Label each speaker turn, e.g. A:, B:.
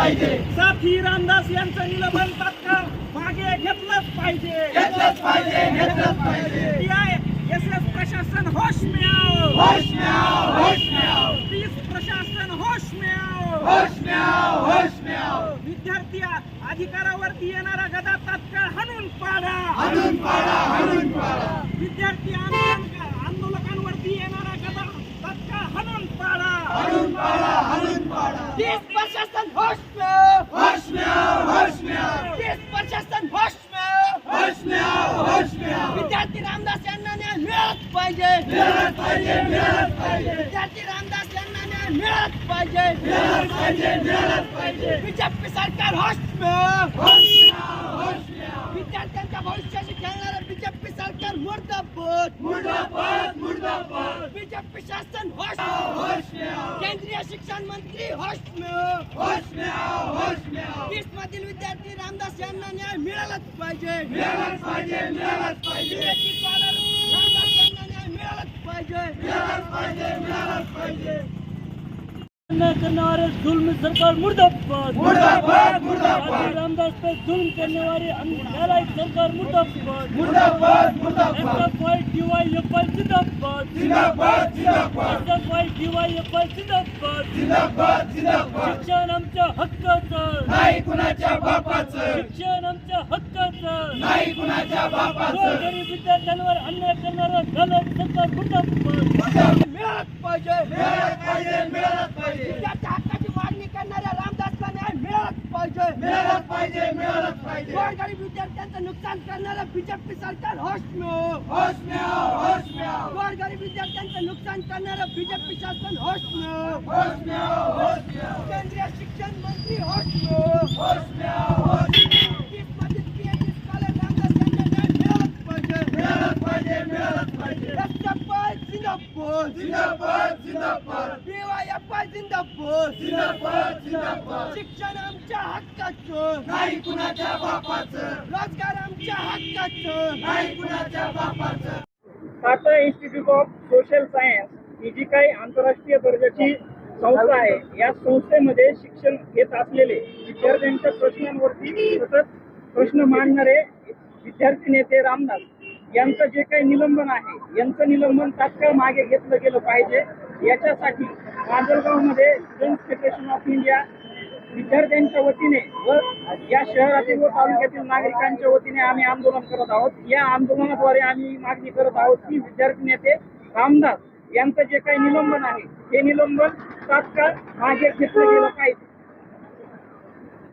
A: साथी रामदास यांचं निलंबन तात्काळ मागे घेतलंच पाहिजे.
B: घेतलंच पाहिजे घेतलंच पाहिजे.
A: एस एस प्रशासन होश में आओ
B: होश में आओ होश में आओ
A: पोलीस प्रशासन होश में आओ
B: होश में आओ होश में आओ
A: विद्यार्थी अधिकारावरती येणारा गदा तात्काळ हाणून पाडा.
B: हाणून पाडा हाणून पाडा.
A: विद्यार्थी आंदोलन आंदोलकांवरती येणारा गदा तात्काळ हाणून पाडा
B: हाणून पाडा हाणून पाडा
A: पोलीस प्रशासन होश में आओ
B: होश में आओ होश में आओ
A: पोलीस प्रशासन होश में आओ
B: होश में आओ होश में आओ
A: विद्यार्थी रामदास यांना न्याय मिळालाच पाहिजे
B: मिळालंच पाहिजे मिळालंच पाहिजे
A: विद्यार्थी रामदास यांना न्याय मिळालाच पाहिजे
B: मिळालंच पाहिजे मिळालंच पाहिजे
A: बीजेपी सरकार होश में आओ.
B: होश में आओ होश में आओ
A: विद्यार्थ्यांच्या भविष्याशी खेळणारं बीजेपी केंद्रीय शिक्षण मंत्री होश में.
B: होश में आओ होश में आओ
A: वीस मधील विद्यार्थी रामदास यांना न्याय मिळालाच पाहिजे.
B: मिळालंच पाहिजे मिळालंच पाहिजे.
A: रामदास यांना न्याय मिळालाच पाहिजे.
B: मिळालंच पाहिजे मिळालंच पाहिजे.
A: करने वाले जुल्म सरकार मुर्दाबाद.
B: मुर्दाबाद मुर्दाबाद.
A: रामदास पे जुल्म करने वाली सरकार मुर्दाबाद.
B: मुर्दाबाद मुर्दाबाद.
A: जिंदाबाद
B: जिंदाबाद
A: शिक्षण आमच्या हक्काचं.
B: नाही कुणाच्या बापाचं.
A: शिक्षण आमच्या हक्काचं.
B: नाही कुणाच्या बापाचं.
A: गरीब विद्यार्थ्यांवर अन्याय करणारं गलत सरकार मुर्दाबाद मिळालंच पाहिजे.
B: मिळालंच पाहिजे मिळालंच पाहिजे.
A: विद्यार्थ्या हक्काची मागणी करणाऱ्या रामदासला न्याय मिळालंच पाहिजे.
B: मिळालंच पाहिजे मिळालंच पाहिजे.
A: गोरगरीब विद्यार्थ्यांचं नुकसान करणारं बीजेपी सरकार. होश में हो.
B: होश में आओ होश में आओ
A: गोरगरीब विद्यार्थ्यांचं नुकसान करणारं बीजेपी शासन होश केंद्रीय शिक्षण मंत्री शिक्षण आमच्या हक्काचं.
B: नाही कुणाच्या बापाचं.
A: रोजगार आमच्या हक्काचं.
B: नाही कुणाच्या बापाचं.
A: Tata institute of social science ही जी काही आंतरराष्ट्रीय दर्जाची संस्था आहे या संस्थेमध्ये शिक्षण घेत असलेले विद्यार्थ्यांच्या प्रश्नांवरती सतत प्रश्न मांडणारे विद्यार्थी नेते रामदास यांचं जे काही निलंबन आहे यांचं निलंबन तात्काळ मागे घेतलं गेलं पाहिजे. याच्यासाठी माजलगावमध्ये स्टुडंट फेडरेशन ऑफ इंडिया विद्यार्थ्यांच्या वतीने व या शहरातील व तालुक्यातील नागरिकांच्या वतीने आम्ही आंदोलन करत आहोत. या आंदोलनाद्वारे आम्ही मागणी करत आहोत की विद्यार्थी नेते रामदास यांचं जे काही निलंबन आहे हे निलंबन तात्काळ मागे घेतलं गेलं पाहिजे.